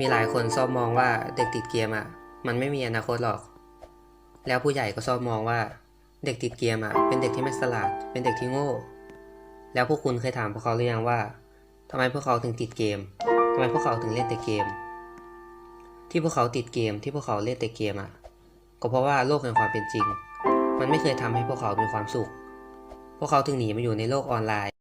มีหลายคนชอบมองว่าเด็กติดเกมอะ มันไม่มีอนาคตหรอก แล้วผู้ใหญ่ก็ชอบมองว่า เด็กติดเกมอะ เป็นเด็กที่ไม่ฉลาด เป็นเด็กที่โง่ แล้วพวกคุณเคยถามพวกเขาหรือยังว่าทำไมพวกเขาถึงติดเกมทำไมพวกเขาถึงเล่นแต่เกม ที่พวกเขาติดเกม ที่พวกเขาเล่นแต่เกมอะ ก็เพราะว่าโลกแห่งความเป็นจริง มันไม่เคยทำให้พวกเขามีความสุข พวกเขาถึงหนีมาอยู่ในโลกออนไลน์